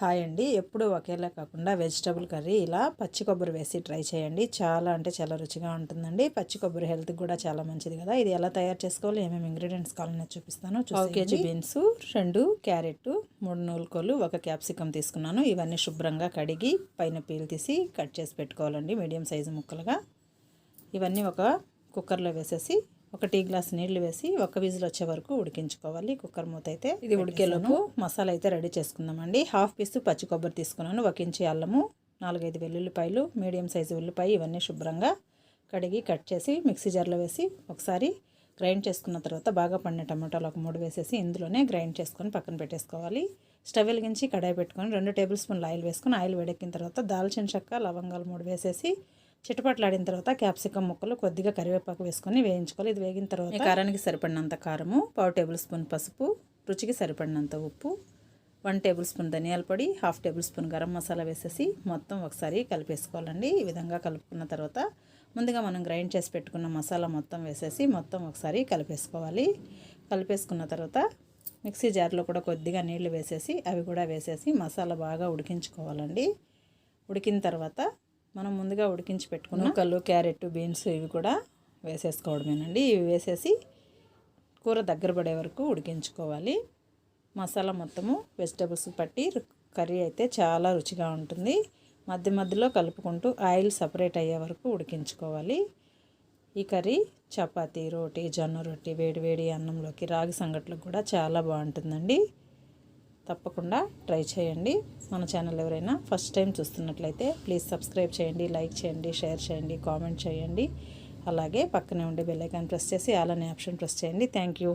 Hi అండి. ఎప్పుడు ఒకేలా కాకుండా వెజిటబుల్ కర్రీ ఇలా పచ్చి కొబ్బరి వేసి ట్రై చేయండి. చాలా అంటే చాలా రుచిగా ఉంటుందండి. పచ్చి కొబ్బరి హెల్త్కి కూడా చాలా మంచిది కదా. ఇది ఎలా తయారు చేసుకోవాలి ఏమేమి ఇంగ్రీడియంట్స్ కావాలని చూపిస్తాను. పావు కేజీ బీన్స్ రెండు క్యారెట్ మూడు నూలుకోలు ఒక క్యాప్సికమ్ తీసుకున్నాను. ఇవన్నీ శుభ్రంగా కడిగి పైన పీల్ తీసి కట్ చేసి పెట్టుకోవాలండి. మీడియం సైజు ముక్కలుగా. ఇవన్నీ ఒక కుక్కర్లో వేసేసి ఒక టీ గ్లాస్ నీళ్ళు వేసి ఒక విజిల్ వచ్చే వరకు ఉడికించుకోవాలి. కుక్కర్ మూత అయితే ఇది ఉడికేలోపు మసాలా అయితే రెడీ చేసుకుందామండి. హాఫ్ పీస్ పచ్చి కొబ్బరి తీసుకున్నాను. ఒక ఇంచి అల్లము నాలుగైదు వెల్లుల్లిపాయలు మీడియం సైజు ఉల్లిపాయ ఇవన్నీ శుభ్రంగా కడిగి కట్ చేసి మిక్సీ జార్లో వేసి ఒకసారి గ్రైండ్ చేసుకున్న తర్వాత బాగా పండిన టమాటాలు ఒక మూడు వేసేసి ఇందులోనే గ్రైండ్ చేసుకొని పక్కన పెట్టేసుకోవాలి. స్టవ్ వెలిగించి కడాయి పెట్టుకొని రెండు టేబుల్ స్పూన్లు ఆయిల్ వేసుకొని ఆయిల్ వేడెక్కిన తర్వాత దాల్చిన చెక్క లవంగాలు మూడు వేసేసి చిటపట్లాడిన తర్వాత క్యాప్సికమ్ ముక్కలు కొద్దిగా కరివేపాకు వేసుకొని వేయించుకోవాలి. ఇది వేగిన తర్వాత కారానికి సరిపడినంత కారము పావు టేబుల్ స్పూన్ పసుపు రుచికి సరిపడినంత ఉప్పు వన్ టేబుల్ స్పూన్ ధనియాల పొడి half tablespoon garam masala వేసేసి మొత్తం ఒకసారి కలిపేసుకోవాలండి. ఈ విధంగా కలుపుకున్న తర్వాత ముందుగా మనం గ్రైండ్ చేసి పెట్టుకున్న మసాలా మొత్తం వేసేసి మొత్తం ఒకసారి కలిపేసుకోవాలి. కలిపేసుకున్న తర్వాత మిక్సీ జార్లో కూడా కొద్దిగా నీళ్ళు వేసేసి అవి కూడా వేసేసి మసాలా బాగా ఉడికించుకోవాలండి. ఉడికిన తర్వాత మనం ముందుగా ఉడికించి పెట్టుకున్న ముక్కలు క్యారెట్ బీన్స్ ఇవి కూడా వేసేసుకోవడమేనండి. ఇవి వేసేసి కూర దగ్గర పడే వరకు ఉడికించుకోవాలి. మసాలా మొత్తము వెజిటబుల్స్ పట్టి కర్రీ అయితే చాలా రుచిగా ఉంటుంది. మధ్య మధ్యలో కలుపుకుంటూ ఆయిల్ సపరేట్ అయ్యే వరకు ఉడికించుకోవాలి. ఈ కర్రీ చపాతీ రోటీ జొన్న రొట్టి వేడి వేడి అన్నంలోకి రాగి సంగట్లకు కూడా చాలా బాగుంటుందండి. తప్పకుండా ట్రై చేయండి. మన ఛానల్ ఎవరైనా ఫస్ట్ టైం చూస్తున్నట్లయితే ప్లీజ్ సబ్స్క్రైబ్ చేయండి లైక్ చేయండి షేర్ చేయండి కామెంట్ చేయండి. అలాగే పక్కనే ఉండే బెల్లైకాన్ ప్రెస్ చేసి అలానే ఆప్షన్ ప్రెస్ చేయండి. Thank you.